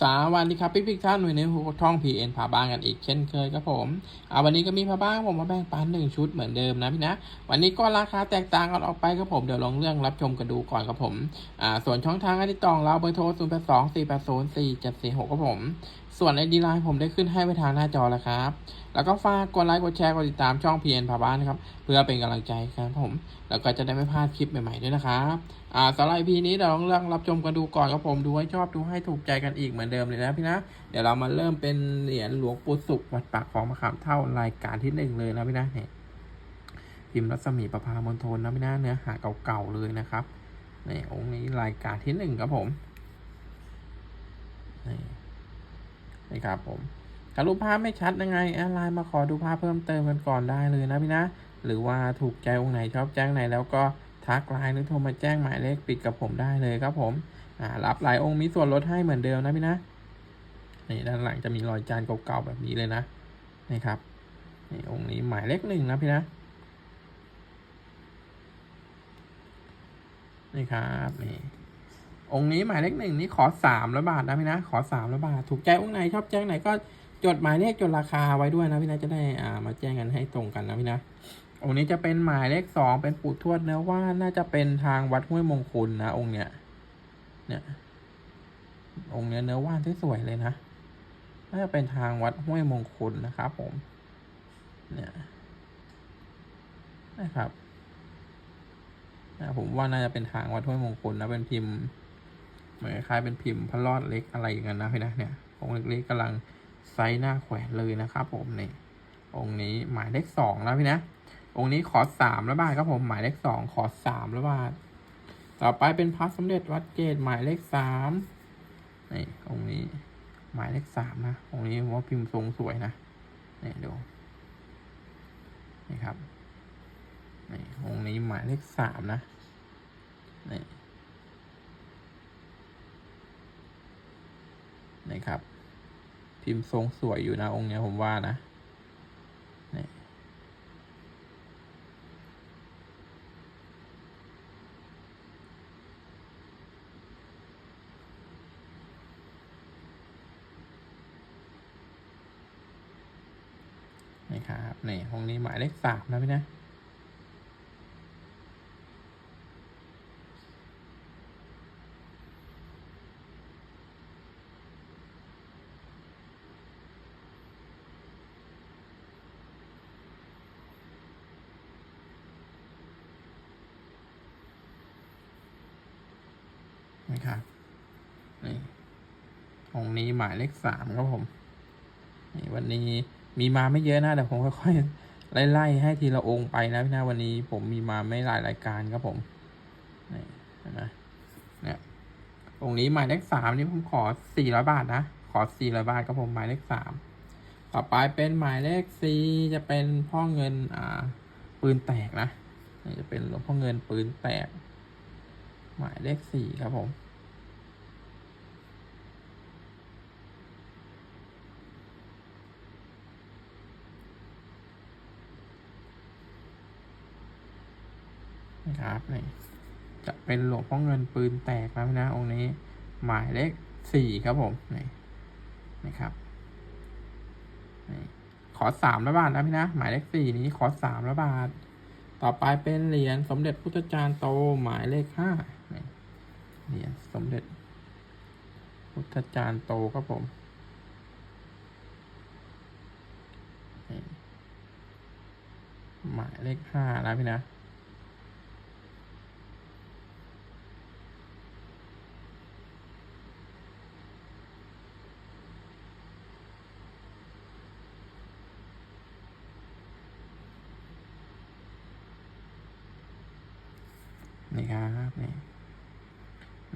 สวัสดีครับพี่พี่ท่านหน่วยในหัวท่อง PN พาบ้างกันอีกเช่นเคยครับผมอ่าวันนี้ก็มีพาบ้างผมมาแบ่งปันหนึ่งชุดเหมือนเดิมนะพี่นะ วันนี้ก็ราคาแตกต่างกันออกไปครับผมเดี๋ยวลองเรื่องรับชมกันดูก่อนครับผมอ่าส่วนช่องทางการติดต่อเราเบอร์โทร 0 8 2 4 8 0 4 7 4 6ครับผม ส่วนไอดีไลน์ผมได้ขึ้นให้ไว้ทางหน้าจอแล้วครับ แล้วก็ฝากกดไลค์กดแชร์กดติดตามช่อง PN พาบ้านนะครับ เพื่อเป็นกำลังใจครับผม แล้วก็จะได้ไม่พลาดคลิปใหม่ๆด้วยนะครับอ่าสำหรับ EP นี้เดี๋ยวลองเรื่องรับชมกันดูก่อนครับผมดูให้ชอบดูให้ถูกใจกันอีกเหมือนเดิมเลยนะพี่นะ เดี๋ยวเรามาเริ่มเป็นเหรียญหลวงปู่สุขวัดปากของมะขามเท่ารายการที่หนึ่งเลยนะพี่นะเนี่ยพิมพ์รัศมีประพามณฑลนะพี่นะเนื้อหาเก่าๆเลยนะครับนี่องค์นี้รายการที่หนึ่งครับผมนี่ นี่ครับผมถ้ารูปภาพไม่ชัดยังไงแอดไลน์มาขอดูภาพเพิ่มเติมกันก่อนได้เลยนะพี่นะ หรือว่าถูกใจองค์ไหนชอบแจ้งไหนแล้วก็ทักไลน์หรือโทรมาแจ้งหมายเลขปิดกับผมได้เลยครับผมอ่ารับหลายองค์มีส่วนลดให้เหมือนเดิมนะพี่นะนี่ด้านหลังจะมีรอยจานเก่าๆแบบนี้เลยนะนี่ครับนี่องค์นี้หมายเลขหนึ่งนะพี่นะนี่ครับนี่ องค์นี้หมายเลขหนึ่งนี่ขอสามร้อยบาทนะพี่นะ ขอสามร้อยบาท ถูกใจองค์ไหนชอบแจ้งไหนก็จดหมายเลขจดราคาไว้ด้วยนะพี่นะจะได้อ่ามาแจ้งกันให้ตรงกันนะพี่นะองค์นี้จะเป็นหมายเลขสองเป็นปู่ทวดเนื้อว่าน่าจะเป็นทางวัดห้วยมงคลนะองค์เนี้ยเนี่ย องค์เนี้ยเนื้อว่านที่สวยเลยนะน่าจะเป็นทางวัดห้วยมงคลนะครับผม เนี่ยนะครับผมว่าน่าจะเป็นทางวัดห้วยมงคลนะเป็นพิมพ์ มือนคล้ายเป็นพิมพ์พระรอดเล็กอะไรอย่างนั้นนะพี่นะเนี่ยองค์เล็กๆกำลังไซส์หน้าแขวนเลยนะครับผมนี่องค์นี้หมายเลขสองนะพี่นะองค์นี้ขอสามแล้วบาทครับผมหมายเลขสองขอสามแล้วบาทต่อไปเป็นพระสมเด็จวัดเกตหมายเลขสามนี่องค์นี้หมายเลขสามนะองค์นี้ผมว่าพิมพ์ทรงสวยนะนี่ดูนี่ครับนี่องค์นี้หมายเลขสามนะนี่ นี่ครับ พิมพ์ทรงสวยอยู่นะองค์เนี้ยผมว่านะนี่นี่ครับนี่องค์นี้หมายเลขสามนะพี่นะ นะครับนี่องนี้หมายเลขสามครับผมนี่วันนี้มีมาไม่เยอะนะแต่ผมค่อยๆไล่ๆให้ทีละองค์ไปนะพี่นะวันนี้ผมมีมาไม่หลายรายการครับผมนี่เห็นไหมเนี่ยองค์นี้หมายเลขสามนี่ผมขอสี่ร้อยบาทนะขอสี่ร้อยบาทครับผมหมายเลขสามต่อไปเป็นหมายเลขสี่จะเป็นพ่อเงินอ่าปืนแตกนะจะเป็นหลวงพ่อเงินปืนแตก หมายเลขสี่ครับผม นะครับนี่จะเป็นหลวงพ่อเงินปืนแตกนะพี่นะองค์นี้หมายเลขสี่ครับผมนี่นะครับนี่ขอสามร้อยบาทนะพี่นะหมายเลขสี่นี้ขอสามร้อยบาท ต่อไปเป็นเหรียญสมเด็จพุทธจารย์โตหมายเลขห้าเหรียญสมเด็จ พุทธจารย์โตครับผมหมายเลขห้านะพี่นะ นี่ครับนี่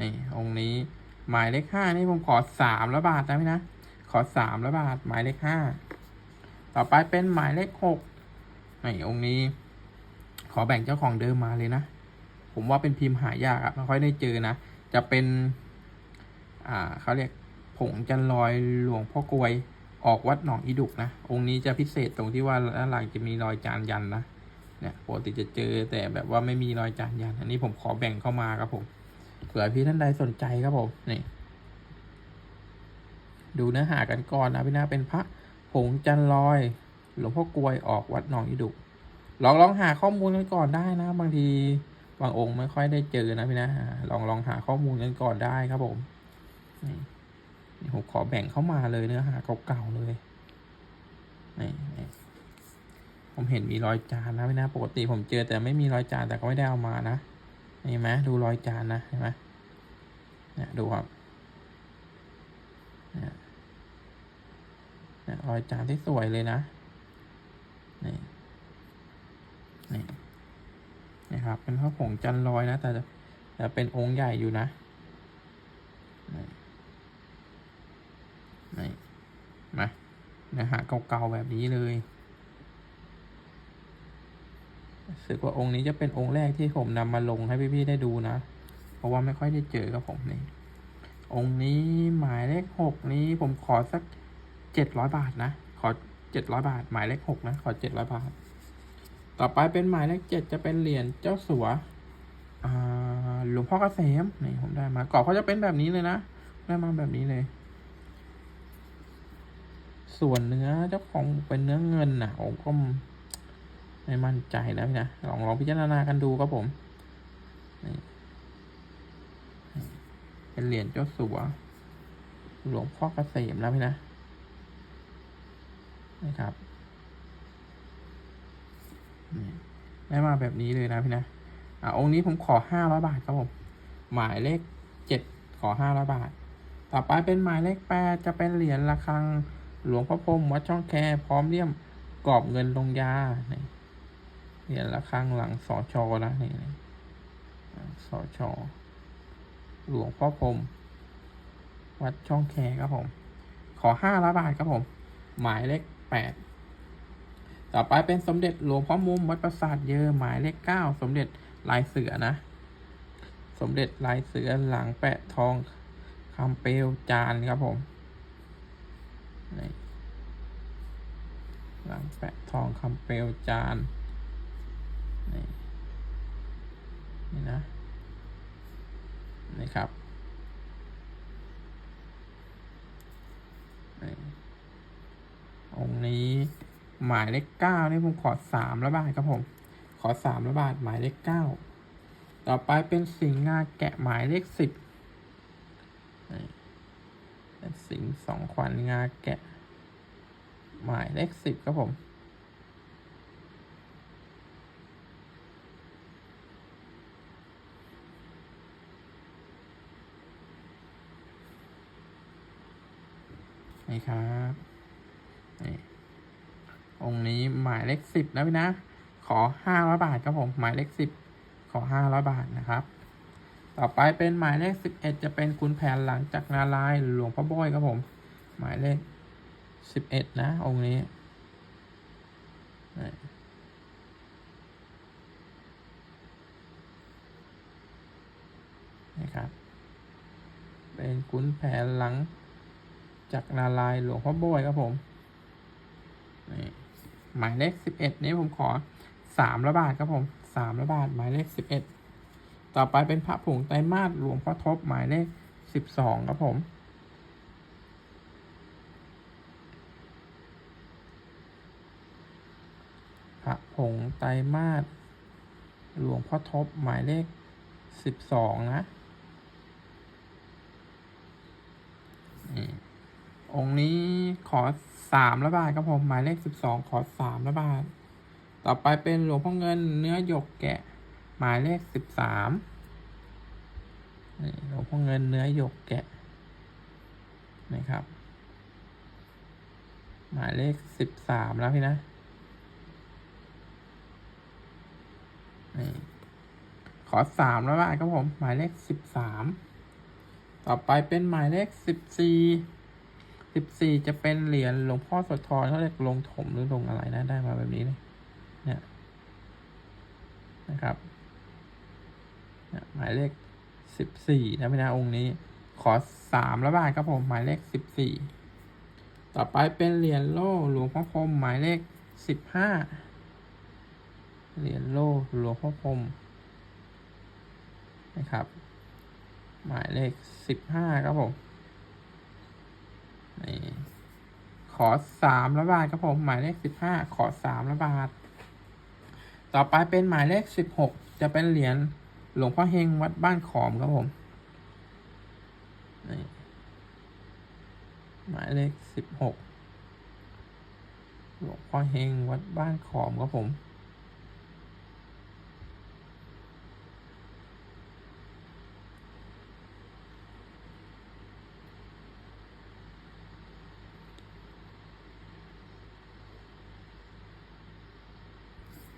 นี่องค์นี้ หมายเลขห้านี่ผมขอสามล้วบาทนะพี่นะ ขอสามล้วบาท หมายเลขห้าต่อไปเป็นหมายเลขหกนี่องค์นี้ ขอแบ่งเจ้าของเดิมมาเลยนะ ผมว่าเป็นพิมพ์หายากอะไม่ค่อยได้เจอนะ จะเป็น อ่าเขาเรียกผงจันลอยหลวงพ่อกลวยออกวัดหนองอีดุกนะ องค์นี้จะพิเศษตรงที่ว่าด้านหลังจะมีรอยจานยันนะ เนี่ยปกติจะเจอแต่แบบว่าไม่มีรอยจานยันอันนี้ผมขอแบ่งเข้ามาครับผมเผื่อพี่ท่านใดสนใจครับผมนี่ดูเนื้อหากันก่อนนะพี่นะเป็นพระผงจันลอย หลวงพ่อกลวยออกวัดหนองอีดุลองลองหาข้อมูลกันก่อนได้นะ บางทีบางองค์ไม่ค่อยได้เจอนะพี่นะลองลองหาข้อมูลกันก่อนได้ครับผมนี่ผมขอแบ่งเข้ามาเลยเนื้อหาเก่าๆเลยนี่ ผมเห็นมีรอยจานนะพี่นะปกติผมเจอแต่ไม่มีรอยจานแต่ก็ไม่ได้เอามานะเห็นไหมดูรอยจานนะเห็นไหมเนี่ยดูครับเนี่ยเนี่ยรอยจานที่สวยเลยนะนี่นี่นี่ครับเป็นพระผงจันลอยนะ แต่แต่เป็นองค์ใหญ่อยู่นะนี่นี่มาเนื้อหาเก่าๆแบบนี้เลย รู้สึกว่าองค์นี้จะเป็นองค์แรกที่ผมนำมาลงให้พี่ๆได้ดูนะ เพราะว่าไม่ค่อยได้เจอกับผมนี่ องค์นี้หมายเลขหกนี้ผมขอสักเจ็ดร้อยบาทนะ ขอเจ็ดร้อยบาท หมายเลขหกนะ ขอเจ็ดร้อยบาท ต่อไปเป็นหมายเลขเจ็ดจะเป็นเหรียญเจ้าสัวหลวงพ่อเกษมนี่ผมได้มากรอบเขาจะเป็นแบบนี้เลยนะ ได้มาแบบนี้เลย ส่วนเนื้อเจ้าของเป็นเนื้อเงินนะผมก็ ไม่มั่นใจนะพี่นะ ลองลองพิจารณากันดูครับผม เป็นเหรียญเจ้าสัว หลวงพ่อเกษมนะพี่นะ นะครับ ได้มาแบบนี้เลยนะพี่นะ อ่าองค์นี้ผมขอห้าร้อยบาทครับผม หมายเลขเจ็ดขอห้าร้อยบาท ต่อไปเป็นหมายเลขแปดจะเป็นเหรียญระฆัง หลวงพ่อพรมวัดช่องแคพร้อมเลี่ยมกรอบเงินลงยานี่ เหรียญระฆังหลังสอชอนะนี่นี่อ่าสอชอหลวงพ่อพรมวัดช่องแคครับผม ขอห้าร้อยบาทครับผม หมายเลขแปดต่อไปเป็นสมเด็จหลวงพ่อมุมวัดประสาทเยอหมายเลขเก้าสมเด็จลายเสือนะ สมเด็จลายเสือหลังแปะทองคำเปลวจานครับผมหลังแปะทองคำเปลวจาน นี่นี่นะนี่ครับนี่องค์นี้หมายเลขเก้านี่ผมขอสามล้วบาทครับผม ขอสามล้วบาทหมายเลขเก้าต่อไปเป็นสิงห์งาแกะหมายเลขสิบสิงสองขวัญงาแกะ หมายเลขสิบครับผม นี่ครับนี่องค์นี้หมายเลขสิบนะพี่นะ ขอห้าร้อยบาทครับผม หมายเลขสิบขอห้าร้อยบาทนะครับ ต่อไปเป็นหมายเลขสิบเอ็ดจะเป็นคุณแผนหลังจากนาลายหลวงพ่อบ้อยครับผม หมายเลขสิบเอ็ดนะ องค์นี้นี่ครับ เป็นคุณแผนหลัง จากนาลายหลวงพ่อโบยครับผมนี่หมายเลขสิบเอ็ดนี้ผมขอสามละบาทครับผมสามละบาทหมายเลขสิบเอ็ดต่อไปเป็นพระผงไตรมาสหลวงพ่อทบหมายเลขสิบสองครับผมพระผงไตรมาสหลวงพ่อทบหมายเลขสิบสองนะนี่ องค์นี้ขอสามละบาทครับผมหมายเลขสิบสองขอสามละบาท ต่อไปเป็นหลวงพ่อเงินเนื้อหยกแกะ หมายเลขสิบสามหลวงพ่อเงินเนื้อหยกแกะนะครับ หมายเลขสิบสามแล้วพี่นะนี่ขอสามละบาทครับผม หมายเลขสิบสามต่อไปเป็นหมายเลขสิบสี่ สิบสี่จะเป็นเหรียญหลวงพ่อโสธรเขาเรียกลงถมหรือลงอะไรนะได้มาแบบนี้เลยเนี่ยนะครับหมายเลขสิบสี่นะพี่นะองค์นี้ ขอสามละบาทครับผมหมายเลขสิบสี่ต่อไปเป็นเหรียญโล่หลวงพ่อพรมหมายเลขสิบห้าเหรียญโล่หลวงพ่อพรมนะครับ หมายเลขสิบห้าครับผม ขอสามละบาทครับผม หมายเลขสิบห้าขอสามละบาท ต่อไปเป็นหมายเลขสิบหกจะเป็นเหรียญหลวงพ่อเฮงวัดบ้านขอมครับผมหมายเลขสิบหกหลวงพ่อเฮงวัดบ้านขอมครับผม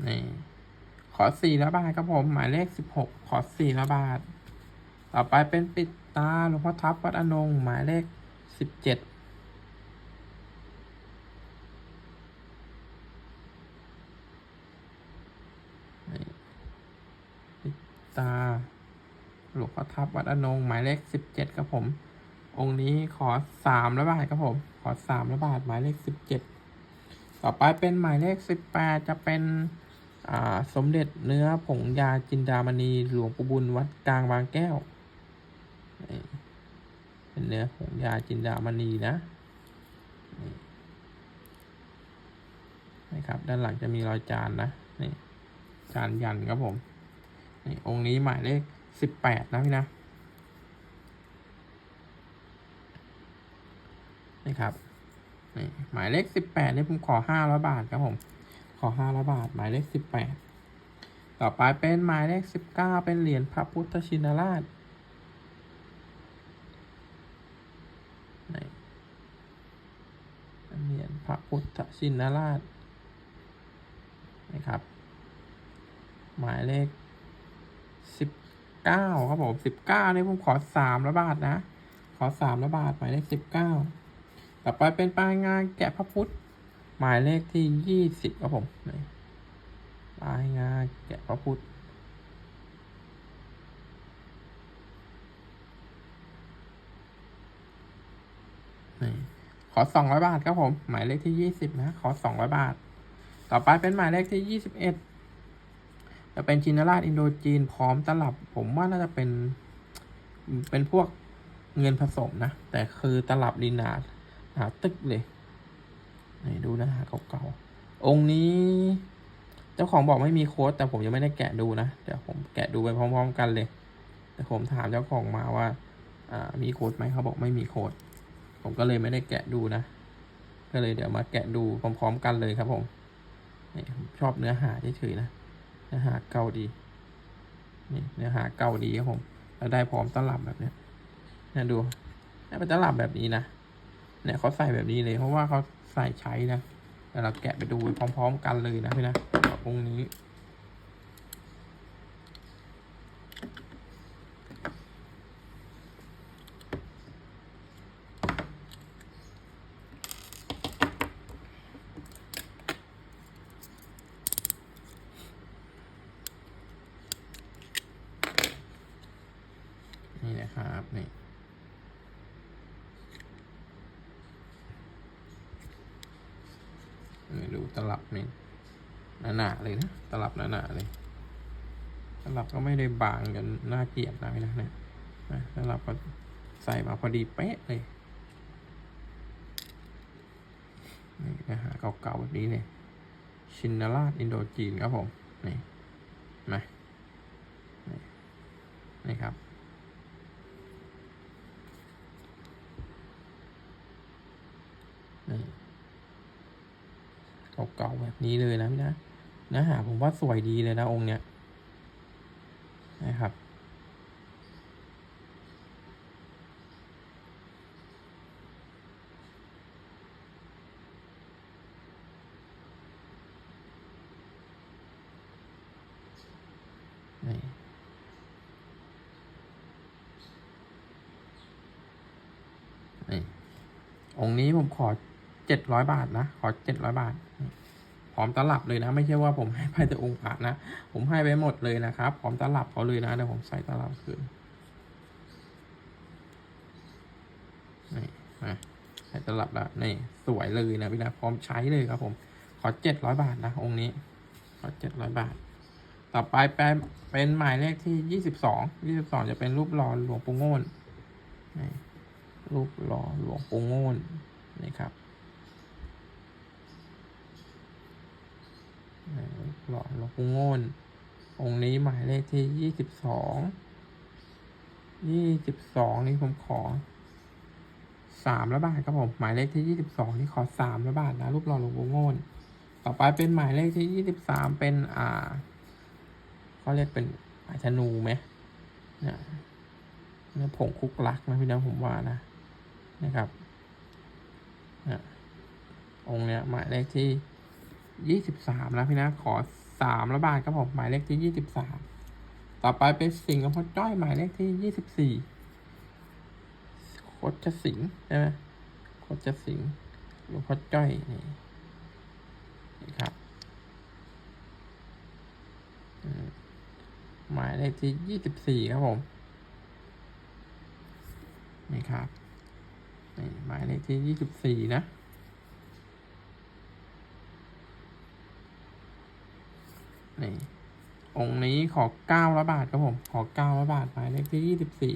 นี่ขอสี่ละบาทครับผม หมายเลขสิบหกขอสี่ละบาท ต่อไปเป็นปิดตาหลวงพ่อทับวัดอนงหมายเลขสิบเจ็ดปิดตาหลวงพ่อทับวัดอนงหมายเลขสิบเจ็ดครับผม องค์นี้ขอสามละบาทครับผม ขอสามละบาทหมายเลขสิบเจ็ดต่อไปเป็นหมายเลขสิบแปดจะเป็น สมเด็จเนื้อผงยาจินดามณีหลวงปู่บุญวัดกลางบางแก้ว เป็นเนื้อผงยาจินดามณีนะนี่นะครับ ด้านหลังจะมีรอยจานนะนี่จานยันครับผมนี่องค์นี้หมายเลขสิบแปดนะพี่นะนี่ครับนี่หมายเลขสิบแปดนี่ผมขอห้าร้อยบาทครับผม ขอห้าร้อยบาท หมายเลขสิบแปดต่อไปเป็นหมายเลขสิบเก้าเป็นเหรียญพระพุทธชินราชเหรียญพระพุทธชินราชนะครับ หมายเลขสิบเก้าครับผมสิบเก้านี่ผมขอสามร้อยบาทนะ ขอสามร้อยบาทหมายเลขสิบเก้าต่อไปเป็นปลายงานแกะพระพุทธ หมายเลขที่ยี่สิบครับผมลายงาแกะพระพุทธขอสองร้อยบาทครับผม หมายเลขที่ยี่สิบนะ ขอสองร้อยบาท ต่อไปเป็นหมายเลขที่ยี่สิบเอ็ดจะเป็นชินราชอินโดจีนพร้อมตลับ ผมว่าน่าจะเป็น เป็นพวกเงินผสมนะ แต่คือตลับดินาร์หาตึกเลย นี่ดูนะฮะเก่าๆ องค์นี้ เจ้าของบอกไม่มีโค้ดแต่ผมยังไม่ได้แกะดูนะ เดี๋ยวผมแกะดูไปพร้อม ๆ กันเลย แต่ผมถามเจ้าของมาว่า อ่า มีโค้ดไหมเขาบอกไม่มีโค้ด ผมก็เลยไม่ได้แกะดูนะ ก็เลยเดี๋ยวมาแกะดูพร้อม ๆ กันเลยครับผมนี่ผมชอบเนื้อหาเฉยๆนะ เนื้อหาเก่าดี นี่เนื้อหาเก่าดีครับผม แล้วได้พร้อมตลับแบบเนี้ยนี่ดูได้เป็นตลับแบบนี้นะ เนี่ยเขาใส่แบบนี้เลย เพราะว่าเขาใส่ใช้นะเดี๋ยวเราแกะไปดูพร้อม ๆ กันเลยนะพี่นะองค์นี้นะครับนี่ นี่ดู ตลับนี่หนาๆเลยนะตลับหนาๆเลยตลับก็ไม่ได้บางกันน่าเกลียดนะพี่นะเนี่ยตลับก็ใส่มาพอดีเป๊ะเลยนี่นะฮะเก่าๆแบบนี้เลยชินนาราชอินโดจีนครับผมนี่มานี่ครับ นี่ เก่าๆแบบนี้เลยนะพี่นะเนื้อหาผมว่าสวยดีเลยนะองค์เนี้ยนะครับนี่องค์นี้ผมขอ เจ็ดร้อยบาทนะ ขอเจ็ดร้อยบาท พร้อมตลับเลยนะ ไม่ใช่ว่าผมให้ไปแต่องค์พระนะ ผมให้ไปหมดเลยนะครับ พร้อมตลับเขาเลยนะเดี๋ยวผมใส่ตลับคืนนี่มาใส่ตลับแล้วนี่ สวยเลยนะพี่นะ พร้อมใช้เลยครับผม ขอเจ็ดร้อยบาทนะองค์นี้ ขอเจ็ดร้อยบาท ต่อไปเป็นเป็นหมายเลขที่ยี่สิบสอง ยี่สิบสองจะเป็นรูปหล่อหลวงปู่โง่นรูปหล่อหลวงปู่โง่นนี่ครับ หล่อหลวงปู่โง่นองค์นี้หมายเลขที่ยี่สิบสอง ยี่สิบสองนี่ผมขอสามละบาทครับผม หมายเลขที่ยี่สิบสองนี่ขอสามละบาทนะรูปหล่อหลวงปู่โง่นต่อไปเป็นหมายเลขที่ยี่สิบสามเป็นอ่าเขาเรียกเป็นอาชนูไหมเนี่ยนี่ผงคุกลักนะพี่นะผมว่านะนะครับเนี่ยองค์เนี้ยหมายเลขที่ ยี่สิบสามนะพี่นะ ขอสามละบาทครับผมหมายเลขที่ยี่สิบสามต่อไปเป็นสิงห์กับพ่อจ้อยหมายเลขที่ยี่สิบสี่โคตรสิงห์ใช่ไหมโคตรสิงห์หลวงพ่อจ้อยนี่นี่ครับหมายเลขที่ยี่สิบสี่ครับผมนี่ครับนี่หมายเลขที่ยี่สิบสี่นะ นี่องค์นี้ขอเก้าละบาทครับผม ขอเก้าละบาทหมายเลขที่ยี่สิบสี่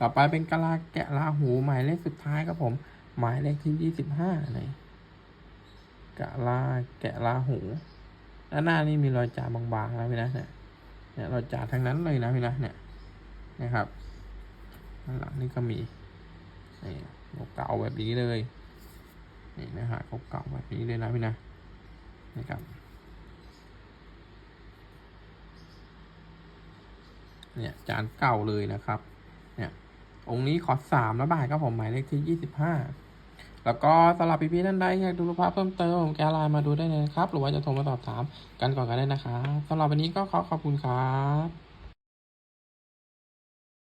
ต่อไปเป็นกะลาแกะลาหูหมายเลขสุดท้ายครับผม หมายเลขที่ยี่สิบห้านี่กะลาแกะลาหูด้านหน้านี่มีรอยจ่าบางๆแล้วพี่นะเนี่ยเนี่ยรอยจ่าทั้งนั้นเลยนะพี่นะเนี่ยนะครับด้านหลังนี่ก็มีนี่เก่าแบบนี้เลยนี่นะฮะเก่าๆแบบนี้เลยนะพี่นะนะครับ เนี่ยจานเก่าเลยนะครับ เนี่ยองค์นี้ขอสามละบาทครับผมหมายเลขที่ยี่สิบห้าแล้วก็สำหรับพี่ๆท่านใดอยากดูรูปภาพเพิ่มเติมผมแกไลน์มาดูได้เลยครับ หรือว่าจะโทรมาสอบถามกันก่อนก็ได้นะครับสำหรับวันนี้ก็ขอขอบคุณครับ